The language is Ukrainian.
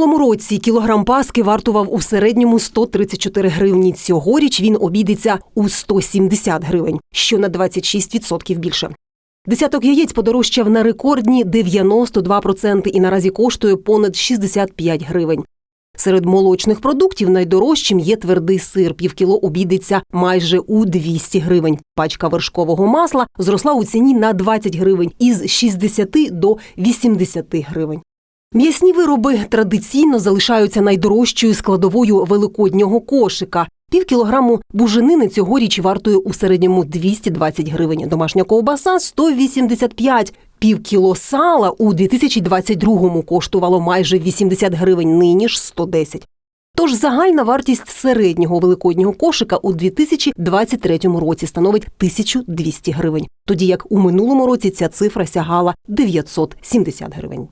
минулому році кілограм паски вартував у середньому 134 гривні. Цьогоріч він обійдеться у 170 гривень, що на 26% більше. Десяток яєць подорожчав на рекордні 92% і наразі коштує понад 65 гривень. Серед молочних продуктів найдорожчим є твердий сир. Півкіло обійдеться майже у 200 гривень. Пачка вершкового масла зросла у ціні на 20 гривень із 60 до 80 гривень. М'ясні вироби традиційно залишаються найдорожчою складовою великоднього кошика. Пів кілограму буженини цьогоріч вартує у середньому 220 гривень. Домашня ковбаса 185. Пів кіло сала у 2022-му коштувало майже 80 гривень, нині ж 110. Тож загальна вартість середнього великоднього кошика у 2023 році становить 1200 гривень, тоді як у минулому році ця цифра сягала 970 гривень.